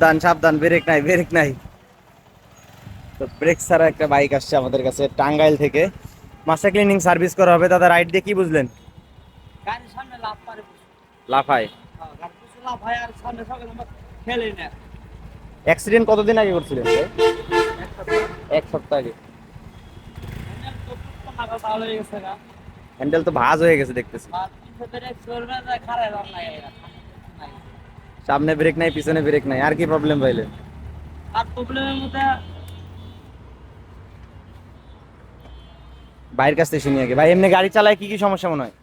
সাবধান সাবধান ব্রেক নাই ব্রেক নাই। তো ব্রেক ছাড়া একটা বাইক আসছে আমাদের কাছে টাঙ্গাইল থেকে। মাস্টার ক্লিনিং সার্ভিস করা হবে দাদা রাইড দিয়ে কি বুঝলেন? গাড়ির সামনে লাভ পারে লাফায় গাড়ি পিছনে লাভ আর সামনে সকালে আমরা খেলে না। অ্যাক্সিডেন্ট কতদিন আগে করছিলেন এক সপ্তাহ আগে। হয়ে হ্যান্ডেল তো ভাঁজ হয়ে গেছে দেখতেছি। সামনে ব্রেক নাই পিছনে ব্রেক নাই আর কি প্রবলেম পাইলেন আর প্রবলেমের মধ্যে বাইরের কাছ থেকে শুনি আগে। ভাই এমনি গাড়ি চালায় কি কি সমস্যা মনে হয়?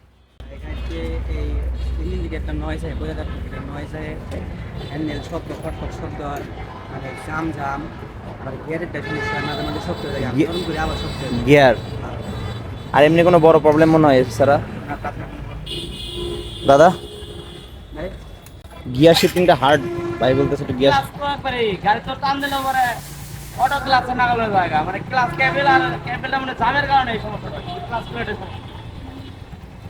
ইঞ্জিন দিকে একটা নয়েস হয় বোঝা যাচ্ছে একটা হয় হ্যান্ডেল শব্দ ফটফট শব্দ আর এই জাম জাম আর গিয়ারের একটা সমস্যা মাঝে মাঝে শব্দ হয়ে যায় গিয়ে- গরম করে আবার শব্দ গিয়ার আর এমনি কোনো বড় প্রবলেম মনে হয় স্যারা দাদা? গিয়ার শিফটিংটা হার্ড ভাই বলতেছে একটু গিয়ার একবারে গাড়ি তো টান দিলে পরে অটো ক্লাসে নাগাল হয়ে যায় মানে ক্লাস ক্যাবেল আর ক্যাবেলটা মানে জামের কারণে এই সমস্যাটা। ক্লাস প্লেটের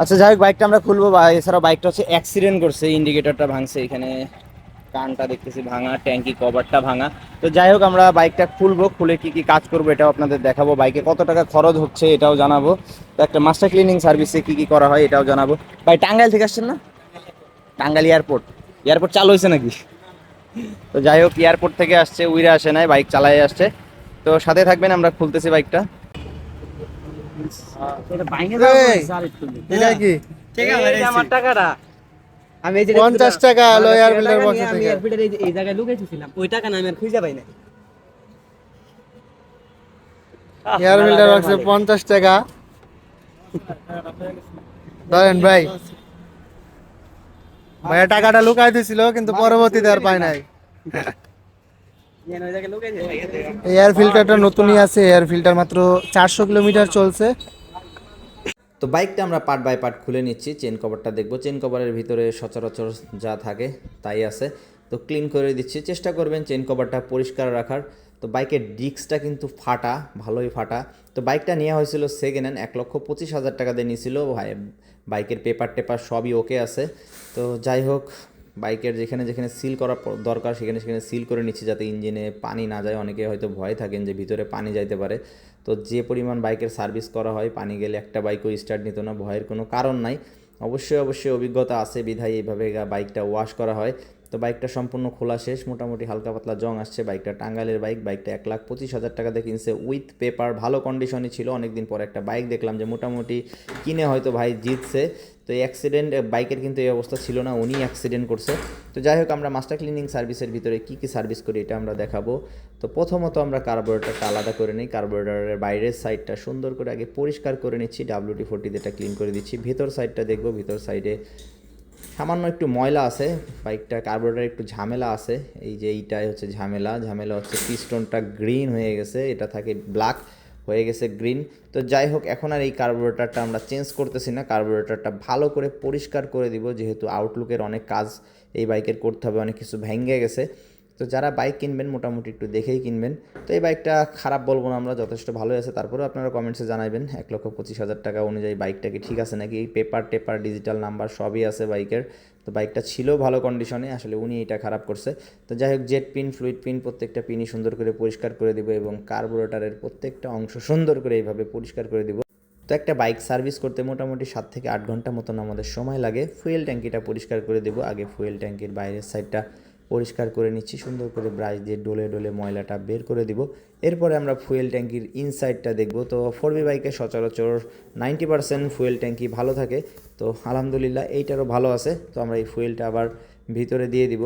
আচ্ছা যাই হোক বাইকটা আমরা খুলবো বা এছাড়া বাইকটা হচ্ছে অ্যাক্সিডেন্ট করছে ইন্ডিকেটরটা ভাঙছে এখানে। কানটা দেখতেছি ভাঙা ট্যাঙ্কি কভারটা ভাঙা। তো যাই হোক আমরা বাইকটা খুলবো খুলে কি কি কাজ করব এটাও আপনাদের দেখাবো। বাইকে কত টাকা খরচ হচ্ছে এটাও জানাব। তো একটা মাস্টার ক্লিনিং সার্ভিসে কি কি করা হয় এটাও জানাব। ভাই টাঙ্গাইল থেকে আসছেন না? টাঙ্গাইল এয়ারপোর্ট। এয়ারপোর্ট চালু হয়েছে নাকি? তো যাই হোক এয়ারপোর্ট থেকে আসছে উইরা আসে নাই বাইক চালাই আসছে। তো সাথে থাকবেন আমরা খুলতেছি বাইকটা। এটা বাইরে এই, এটা কি? ঠিক আছে আমার টাকাটা। আমি এই যে পঞ্চাশ টাকা লয়ার বিল্ডার বক্স থেকে। এই এই জায়গায় লুকাইছিলাম ওই টাকা না আমি আর খুঁজে পাই না এয়ার বিল্ডার বক্সে পঞ্চাশ টাকা। ধরেন ভাই ভাইয়া টাকাটা লুকাই দিছিল কিন্তু পরবর্তীতে আর পায় নাই। এয়ার ফিল্টারটা নতুনই আছে এয়ার ফিল্টার মাত্র চারশো কিলোমিটার চলছে। তো বাইকটা আমরা পার্ট বাই পার্ট খুলে নিচ্ছি চেন কভারটা দেখব। চেন কভারের ভিতরে সচরাচর যা থাকে তাই আছে। তো ক্লিন করে দিচ্ছি চেষ্টা করবেন চেন কভারটা পরিষ্কার রাখার। তো বাইকের ডিস্কটা কিন্তু ফাটা ভালোই ফাটা। তো বাইকটা নেওয়া হয়েছিল সেকেন্ড হ্যান্ড এক লক্ষ পঁচিশ হাজার টাকা দিয়ে নিয়েছিল ভাই। বাইকের পেপার টেপার সবই ওকে আছে। তো যাই হোক, বাইকের যেখানে যেখানে সিল করা দরকার, সেখানে সেখানে সিল করে নিচ্ছে যাতে ইঞ্জিনে পানি না যায়। অনেকে হয়তো ভয় থাকেন যে ভিতরে পানি যাইতে পারে। তো যে পরিমাণ বাইকের সার্ভিস করা হয়, পানি গেলে একটা বাইকও স্টার্ট নিত না, ভয়ের কোনো কারণ নাই। অবশ্যই অবশ্যই অভিজ্ঞতা আছে বিধায় এইভাবে বাইকটা ওয়াশ করা হয়। তো বাইকটা সম্পূর্ণ খোলা শেষ, মোটামুটি হালকা পাতলা জং আসছে। বাইকটা টাঙ্গাইলের বাইক, বাইকটা এক লাখ পঁচিশ হাজার টাকা দিয়ে কিনছে উইথ পেপার ভালো কন্ডিশনই ছিল। অনেকদিন পর একটা বাইক দেখলাম যে মোটামুটি কিনে হয়তো ভাই জিতছে। তো এই অ্যাক্সিডেন্ট বাইকের কিন্তু এই অবস্থা ছিল না উনি অ্যাক্সিডেন্ট করছে। তো যাই হোক, আমরা মাস্টার ক্লিনিং সার্ভিসের ভিতরে কী কী সার্ভিস করি এটা আমরা দেখাবো। তো প্রথমত আমরা কার্বোরেটারটা আলাদা করে নিই। কার্বোরেটারের বাইরের সাইডটা সুন্দর করে আগে পরিষ্কার করে নিচ্ছি। ডাব্লিউটি ফোর্টি যেটা ক্লিন করে দিচ্ছি। ভেতর সাইডটা দেখব। ভেতর সাইডে সামান্য একটু ময়লা আছে, বাইকটা, কার্বোরেটার একটু ঝামেলা আছে। এই যে এইটাই হচ্ছে ঝামেলা ঝামেলা হচ্ছে পিস্টনটা গ্রিন হয়ে গেছে, এটা থাকে ব্ল্যাক হয়ে গেছে গ্রিন তো যাই হোক, এখন আর এই কার্বোরেটারটা আমরা চেঞ্জ করতেছি না কার্বোরেটারটা ভালো করে পরিষ্কার করে দিব, যেহেতু আউটলুকের অনেক কাজ এই বাইকের করতে হবে, অনেক কিছু ভেঙে গেছে। তো যারা বাইক কিনবেন মোটামুটি একটু দেখেই কিনবেন। তো এই বাইকটা খারাপ বলব না আমরা, যথেষ্ট ভালোই আছে। তারপরেও আপনারা কমেন্টসে জানাবেন এক লক্ষ পঁচিশ হাজার টাকা অনুযায়ী বাইকটা কি ঠিক আছে নাকি? পেপার টেপার ডিজিটাল নাম্বার সবই আছে বাইকের তো বাইকটা ছিল ভালো কন্ডিশনে আসলে উনি এটা খারাপ করছে। তো যাই হোক জেট পিন ফ্লুইড পিন প্রত্যেকটা পিনই সুন্দর করে পরিষ্কার করে দেবো এবং কার্বোরেটারের প্রত্যেকটা অংশ সুন্দর করে এইভাবে পরিষ্কার করে দেবো। তো একটা বাইক সার্ভিস করতে মোটামুটি সাত থেকে আট ঘণ্টা মতন আমাদের সময় লাগে। ফুয়েল ট্যাঙ্কিটা পরিষ্কার করে দেবো। আগে ফুয়েল ট্যাঙ্কির বাইরের সাইডটা পরিষ্কার করে নিচ্ছি, সুন্দর করে ব্রাশ দিয়ে ডলে ডলে ময়লাটা বের করে দিব। এরপরে আমরা ফুয়েল ট্যাঙ্কির ইনসাইডটা দেখব। তো ফোর বি বাইকে সচরাচর নাইনটি পার্সেন্ট ফুয়েল ট্যাঙ্কি ভালো থাকে। তো আলহামদুলিল্লাহ এইটারও ভালো আছে। তো আমরা এই ফুয়েলটা আবার ভিতরে দিয়ে দিব।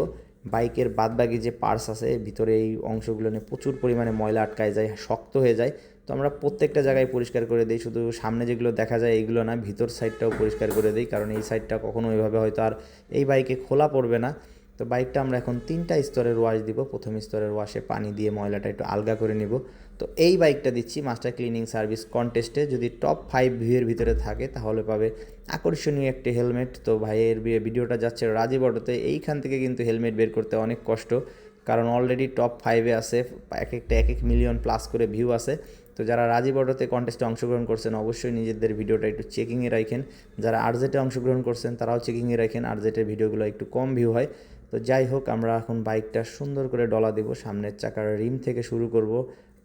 বাইকের বাদবাকি যে পার্টস আছে, ভিতরে এই অংশগুলো নিয়ে প্রচুর পরিমাণে ময়লা আটকায় যায়, শক্ত হয়ে যায়। তো আমরা প্রত্যেকটা জায়গায় পরিষ্কার করে দিই। শুধু সামনে যেগুলো দেখা যায় এইগুলো না, ভিতর সাইডটাও পরিষ্কার করে দিই। কারণ এই সাইডটা কখনো ওইভাবে হয়তো আর এই বাইকে খোলা পড়বে না। তো বাইকটা আমরা এখন তিনটা স্তরের ওয়াশ দিব। প্রথম স্তরের ওয়াশে পানি দিয়ে ময়লাটা একটু আলগা করে নিব। তো এই বাইকটা দিচ্ছি মাস্টার ক্লিনিং সার্ভিস কন্টেস্টে যদি টপ ফাইভ ভিউয়ের ভিতরে থাকে, তাহলে পাবে আকর্ষণীয় একটি হেলমেট তো ভাইয়ের ভিডিওটা যাচ্ছে রাজীব অটোতে এইখান থেকে কিন্তু হেলমেট বের করতে অনেক কষ্ট, কারণ অলরেডি টপ ফাইভে আছে। এক একটা এক এক মিলিয়ন প্লাস করে ভিউ আছে। তো যারা রাজীব অটোতে কন্টেস্টে অংশগ্রহণ করছেন, অবশ্যই নিজেদের ভিডিওটা একটু চেকিংয়ে রাখেন। যারা আরজেটে অংশগ্রহণ করছেন, তারাও চেকিংয়ে রাখেন। আরজেটের ভিডিওগুলো একটু কম ভিউ হয়। তো যাই হোক, আমরা এখন বাইকটা সুন্দর করে ডলা দিব। সামনের চাকার রিম থেকে শুরু করব।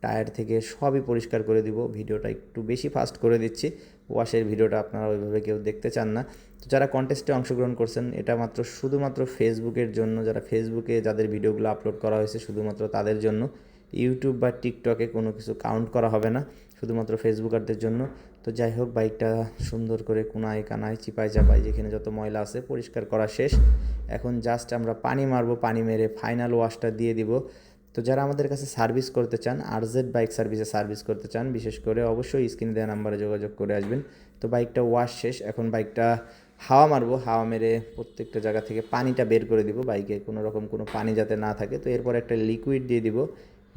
টায়ার থেকে সবই পরিষ্কার করে দিব। ভিডিওটা একটু বেশি ফাস্ট করে দিচ্ছি। ওয়াশের ভিডিওটা আপনারা ওইভাবে কেউ দেখতে চান না। তো যারা কন্টেস্টে অংশগ্রহণ করছেন, এটা মাত্র শুধুমাত্র ফেসবুকের জন্য, যারা ফেসবুকে যাদের ভিডিওগুলো আপলোড করা হয়েছে শুধুমাত্র তাদের জন্য। ইউটিউব বা টিকটকে কোনো কিছু কাউন্ট করা হবে না, শুধুমাত্র ফেসবুকারদের জন্য। তো যাই হোক, বাইকটা সুন্দর করে কোনায় কানায় চিপায় চাপায় যেখানে যত ময়লা আছে পরিষ্কার করা শেষ। এখন জাস্ট আমরা পানি মারবো, পানি মেরে ফাইনাল ওয়াশটা দিয়ে দিব। তো যারা আমাদের কাছে সার্ভিস করতে চান আরজেড বাইক সার্ভিসে সার্ভিস করতে চান, বিশেষ করে অবশ্যই স্ক্রিনে দেওয়া নাম্বারে যোগাযোগ করে আসবেন। তো বাইকটা ওয়াশ শেষ, এখন বাইকটা হাওয়া মারবো, হাওয়া মেরে প্রত্যেকটা জায়গা থেকে পানিটা বের করে দিব। বাইকে কোনো রকম কোনো পানি যাতে না থাকে, তো এরপর একটা লিকুইড দিয়ে দিব।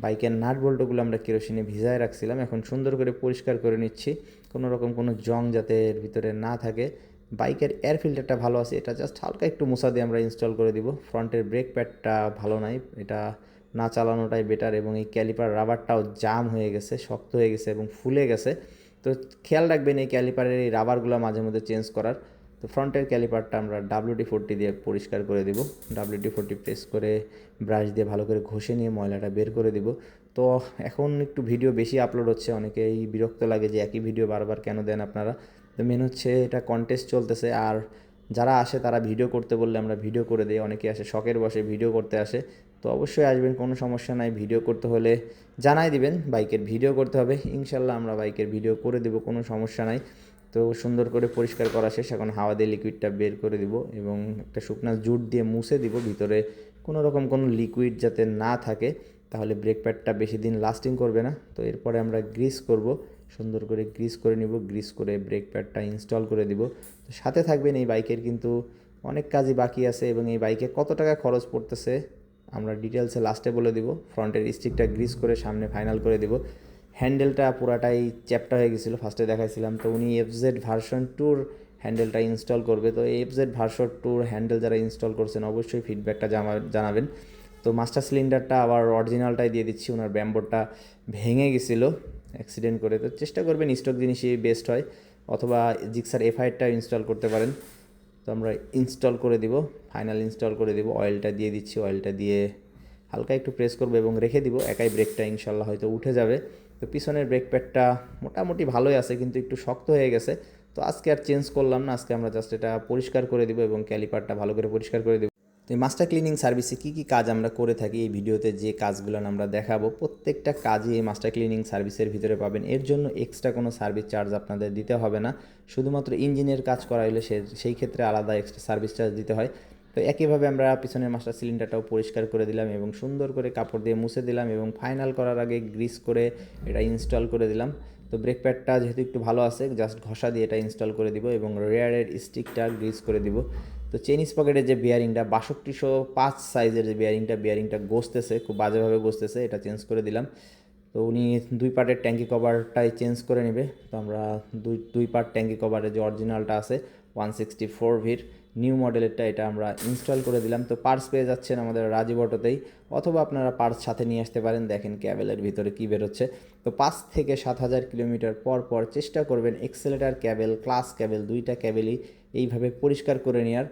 বাইকের নাট বল্টগুলো আমরা কেরোসিনে ভিজায় রাখছিলাম, এখন সুন্দর করে পরিষ্কার করে নিচ্ছি। কোনো রকম কোনো জং যাতে এর ভিতরে না থাকে বাইকের এয়ার ফিল্টারটা ভালো আছে, এটা জাস্ট হালকা একটু মশা দিয়ে আমরা ইনস্টল করে দিব। ফ্রন্টের ব্রেক প্যাডটা ভালো নাই, এটা না চালানোটাই বেটার এবং এই ক্যালিপার রাবারটাও জাম হয়ে গেছে, শক্ত হয়ে গেছে এবং ফুলে গেছে। তো খেয়াল রাখবেন এই ক্যালিপারের এই রাবারগুলো মাঝে মধ্যে চেঞ্জ করার। তো ফ্রন্টের ক্যালিপারটা আমরা ডাব্লিউডি ফোরটি দিয়ে পরিষ্কার করে দিব। ডাব্লিউডি ফোরটি প্রেস করে ব্রাশ দিয়ে ভালো করে ঘষে নিয়ে ময়লাটা বের করে দিব। তো এখন একটু ভিডিও বেশি আপলোড হচ্ছে, অনেকেই বিরক্ত লাগে যে একই ভিডিও বারবার কেন দেন আপনারা? তো মেন হচ্ছে এটা কন্টেস্ট চলতেছে, আর যারা আসে তারা ভিডিও করতে বললে আমরা ভিডিও করে দিই, অনেকে আসে শখের বসে ভিডিও করতে আসে। তো অবশ্যই আসবেন, কোনো সমস্যা নাই ভিডিও করতে হলে জানাই দিবেন, বাইকের ভিডিও করতে হবে, ইনশাল্লাহ আমরা বাইকের ভিডিও করে দেবো, কোনো সমস্যা নাই। তো সুন্দর করে পরিষ্কার করা শেষ এখন হাওয়া দিয়ে লিকুইডটা বের করে দিব এবং একটা শুকনা জুট দিয়ে মুছে দিব, ভিতরে কোনো রকম কোনো লিকুইড যাতে না থাকে। তাহলে ব্রেক প্যাডটা বেশি দিন লাস্টিং করবে না। তো এরপরে আমরা গ্রিস করব। সুন্দর করে গ্রিস করে নিব। গ্রিস করে ব্রেক প্যাডটা ইনস্টল করে দিব। তো সাথে থাকবেন এই বাইকের কিন্তু অনেক কাজই বাকি আছে এবং এই বাইকে কত টাকা খরচ পড়তেছে আমরা ডিটেলসে লাস্টে বলে দিব। ফ্রন্টের স্টিকটা গ্রিস করে সামনে ফাইনাল করে দিব। হ্যান্ডেলটা পুরাটাই চ্যাপটা হয়ে গেছিল ফার্স্টে দেখাইছিলাম। তো উনি এফজেড ভার্সন টুর হ্যান্ডেলটা ইনস্টল করবে। তো এফজেড ভার্সন টুর হ্যান্ডেল যারা ইনস্টল করছেন, অবশ্যই ফিডব্যাকটা জানাবেন। তো মাস্টার সিলিন্ডারটা আবার অরিজিনালটাই দিয়ে দিচ্ছি। ওনার ব্যাম্বোটা ভেঙে গেছিল অ্যাক্সিডেন্ট করে। তো চেষ্টা করবেন স্টক জিনিসই বেস্ট হয়। অথবা জিক্সার এফআইআরটা ইনস্টল করতে পারেন। তো আমরা ইনস্টল করে দিব। ফাইনাল ইনস্টল করে দিব। অয়েলটা দিয়ে দিচ্ছি। অয়েলটা দিয়ে হালকা একটু প্রেস করব এবং রেখে দিব। একাই ব্রেকটা ইনশাল্লাহ হয়তো উঠে যাবে। তো পিছনের ব্রেক প্যাডটা মোটামুটি ভালোই আছে, কিন্তু একটু শক্ত হয়ে গেছে। তো আজকে আর চেঞ্জ করলাম না। আজকে আমরা জাস্ট এটা পরিষ্কার করে দিব এবং ক্যালিপারটা ভালো করে পরিষ্কার করে দিব। তো এই মাস্টার ক্লিনিং সার্ভিসে কী কী কাজ আমরা করে থাকি? এই ভিডিওতে যে কাজগুলো আমরা দেখাবো, প্রত্যেকটা কাজই এই মাস্টার ক্লিনিং সার্ভিসের ভিতরে পাবেন। এর জন্য এক্সট্রা কোনো সার্ভিস চার্জ আপনাদের দিতে হবে না। শুধুমাত্র ইঞ্জিনের কাজ করা হলে সেই ক্ষেত্রে আলাদা এক্সট্রা সার্ভিস চার্জ দিতে হয়। তো একইভাবে আমরা পিছনের মাস্টার সিলিন্ডারটাও পরিষ্কার করে দিলাম এবং সুন্দর করে কাপড় দিয়ে মুছে দিলাম এবং ফাইনাল করার আগে গ্রিস করে এটা ইনস্টল করে দিলাম। তো ব্রেক প্যাডটা যেহেতু একটু ভালো আছে জাস্ট ঘষা দিয়ে এটা ইনস্টল করে দিব এবং রেয়ারের স্টিকটা গ্রিস করে দিব। তো চেনিস পকেটের যে বিয়ারিংটা বাষট্টিশো পাঁচ সাইজের যে বিয়ারিংটা বিয়ারিংটা গসতেছে খুব বাজেভাবে গসতেছে এটা চেঞ্জ করে দিলাম। তো উনি দুই পার্টের ট্যাঙ্কি কভারটাই চেঞ্জ করে নেবে। তো আমরা দুই দুই পার্ট ট্যাঙ্কি কভারের যে অরিজিনালটা আছে ওয়ান সিক্সটি ফোর ভির নিউ মডেলেরটা এটা আমরা ইনস্টল করে দিলাম। তো পার্টস পেয়ে যাচ্ছেন আমাদের রাজীব অটোতেই, অথবা আপনারা পার্টস সাথে নিয়ে আসতে পারেন। দেখেন ক্যাবেলের ভিতরে কী বেরোচ্ছে। তো পাঁচ থেকে সাত হাজার কিলোমিটার পর পর চেষ্টা করবেন এক্সেলেটার ক্যাবেল ক্লাস ক্যাবেল দুইটা ক্যাবেলই এইভাবে পরিষ্কার করে নেওয়ার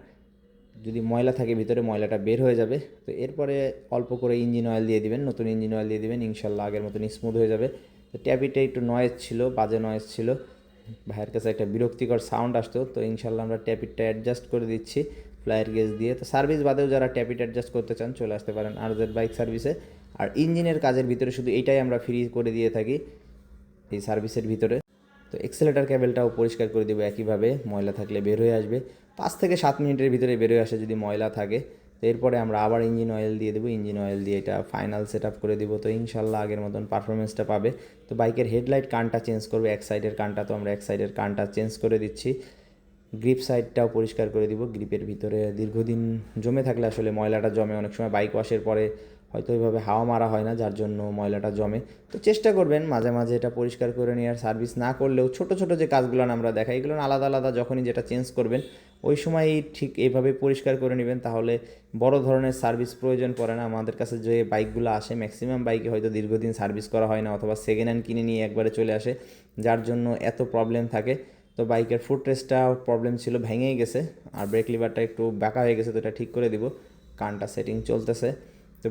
যদি ময়লা থাকে ভিতরে, ময়লাটা বের হয়ে যাবে। তো এরপরে অল্প করে ইঞ্জিন অয়েল দিয়ে দিবেন, নতুন ইঞ্জিন অয়েল দিয়ে দিবেন, ইনশাল্লাহ আগের মতন স্মুথ হয়ে যাবে। তো ট্যাবিটা একটু নয়েজ ছিল, বাজে নয়েজ ছিল। ভাইয়ের কাছে একটা বিরক্তিকর সাউন্ড আসতো, তো ইনশাল্লাহ আমরা ট্যাপিটটা অ্যাডজাস্ট করে দিচ্ছি ফ্লায়ার গেজ দিয়ে। তো সার্ভিস বাদেও যারা ট্যাপিট অ্যাডজাস্ট করতে চান, চলে আসতে পারেন আর বাইক সার্ভিসে আর ইঞ্জিনের কাজের ভিতরে শুধু এইটাই আমরা ফ্রি করে দিয়ে থাকি, এই সার্ভিসের ভিতরে। তো এক্সেলেটার ক্যাবেলটাও পরিষ্কার করে দেবো একইভাবে, ময়লা থাকলে বের হয়ে আসবে। পাঁচ থেকে সাত মিনিটের ভিতরে বের হয়ে আসে যদি ময়লা থাকে। তো এরপরে আমরা আবার ইঞ্জিন অয়েল দিয়ে দেবো। ইঞ্জিন অয়েল দিয়ে এটা ফাইনাল সেট আপ করে দেবো। তো ইনশাল্লাহ আগের মতন পারফরমেন্সটা পাবে। তো বাইকের হেডলাইট কানটা চেঞ্জ করবে। এক সাইডের কানটা তো আমরা এক সাইডের কানটা চেঞ্জ করে দিচ্ছি। গ্রিপ সাইডটাও পরিষ্কার করে দিব। গ্রিপের ভিতরে দীর্ঘদিন জমে থাকলে আসলে ময়লাটা জমে। অনেক সময় বাইক ওয়াশের পরে হয়তো ওইভাবে হাওয়া মারা হয় না, যার জন্য ময়লাটা জমে। তো চেষ্টা করবেন মাঝে মাঝে এটা পরিষ্কার করে নেওয়ার। সার্ভিস না করলেও ছোট ছোট যে কাজগুলো আমরা দেখাই, এগুলো আলাদা আলাদা যখনই যেটা চেঞ্জ করবেন ওই সময়ই ঠিক এইভাবে পরিষ্কার করে নেবেন, তাহলে বড় ধরনের সার্ভিস প্রয়োজন পড়ে না। আমাদের কাছে যে বাইকগুলো আসে ম্যাক্সিমাম বাইকে হয়তো দীর্ঘদিন সার্ভিস করা হয় না, অথবা সেকেন্ড হ্যান্ড কিনে নিয়ে একবারে চলে আসে, যার জন্য এত প্রবলেম থাকে। তো বাইকের ফুট রেস্টটা প্রবলেম ছিল, ভেঙেই গেছে, আর ব্রেক লিভারটা একটু বাঁকা হয়ে গেছে, তো এটা ঠিক করে দিব। কানটা সেটিং চলতেছে। তো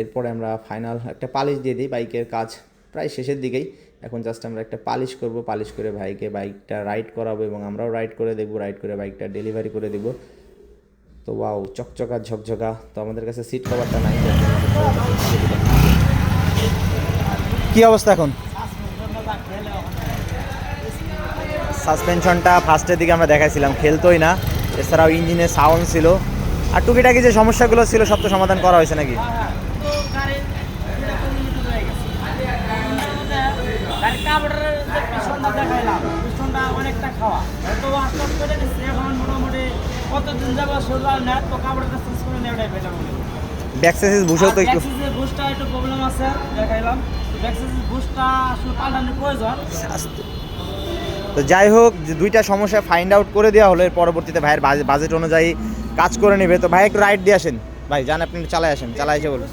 এরপরে আমরা ফাইনাল একটা পালিশ দিয়ে দিই বাইকের কাজ প্রায় শেষের দিকেই। এখন জাস্ট আমরা একটা পালিশ করব, পালিশ করে ভাইকে বাইকটা রাইড করাবো এবং আমরাও রাইড করে দেখব রাইড করে বাইকটা ডেলিভারি করে দেবো। তো ওয়াও চকচকা, ঝকঝকা। তো আমাদের কাছে সিট কভারটা নাই কি অবস্থা এখন? সাসপেনশনটা ফার্স্টের দিকে আমরা দেখাইছিলাম, খেলতোই না। এছাড়াও ইঞ্জিনের সাউন্ড ছিল। আর টুকিটাকি যে সমস্যাগুলো ছিল, সব তো সমাধান করা হয়েছে নাকি তো গাড়ির হয়ে গেছে গাড়ির কাপড়ের যে পিছনটা দেখাইলাম পিছনটা অনেকটা খাওয়া। তো আস্তে করে দিচ্ছে এখন মোটামুটি কতদিন যাব নেট তো কাপড়টা চেঞ্জ করে নেওয়াটাই বেটার ব্যাকসেসিস বুঝেও তো একটু বুস্টটা একটু প্রবলেম আছে দেখাইলাম। ব্যাকসিসের বুস্টটা আসলে পাল্টানোর প্রয়োজন। তো যাই হোক দুইটা সমস্যা ফাইন্ড আউট করে দেওয়া হলো এর পরবর্তীতে ভাইয়ের বাজেট অনুযায়ী কাজ করে নেবে। তো ভাই একটু রাইড দিয়ে আসেন। ভাই যান আপনি চালায় আসেন চালায় এসে বলুন।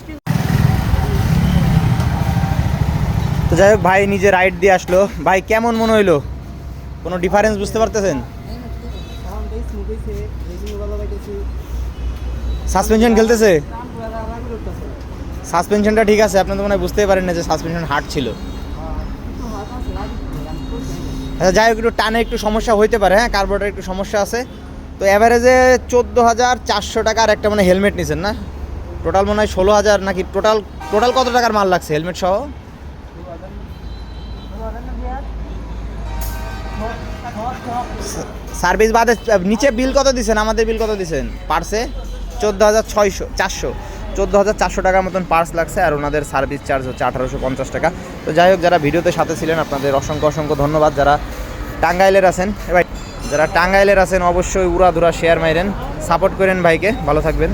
তো যাই হোক, ভাই নিজে রাইড দিয়ে আসলো। ভাই, কেমন মনে হইল? কোনো ডিফারেন্স বুঝতে পারতেছেন? সাসপেনশন খেলতেছে? সাসপেনশনটা ঠিক আছে, আপনি তো মনে হয় বুঝতেই পারেন না যে সাসপেনশন হার্ড ছিল। আচ্ছা যাই হোক, একটু টানে একটু সমস্যা হইতে পারে হ্যাঁ কার্বোরেটার একটু সমস্যা আছে। তো অ্যাভারেজে চোদ্দ হাজার চারশো টাকার একটা মানে হেলমেট নিছেন না? টোটাল মনে হয় ষোলো হাজার নাকি টোটাল টোটাল কত টাকার মাল লাগছে হেলমেট সহ? সার্ভিস বাদে নিচে বিল কত দিছেন? আমাদের বিল কত দিছেন? পার্সে চোদ্দ হাজার ছয়শো, চারশো। চোদ্দ হাজার চারশো টাকার মতন পার্স লাগছে আর ওনাদের সার্ভিস চার্জ হচ্ছে আঠারোশো পঞ্চাশ টাকা। তো যাই হোক, যারা ভিডিওতে সাথে ছিলেন, আপনাদের অসংখ্য অসংখ্য ধন্যবাদ। যারা টাঙ্গাইলের আছেন এবার যারা টাঙ্গাইলের আছেন, অবশ্যই উড়াধুরা শেয়ার মাইরেন। সাপোর্ট করেন ভাইকে, ভালো থাকবেন।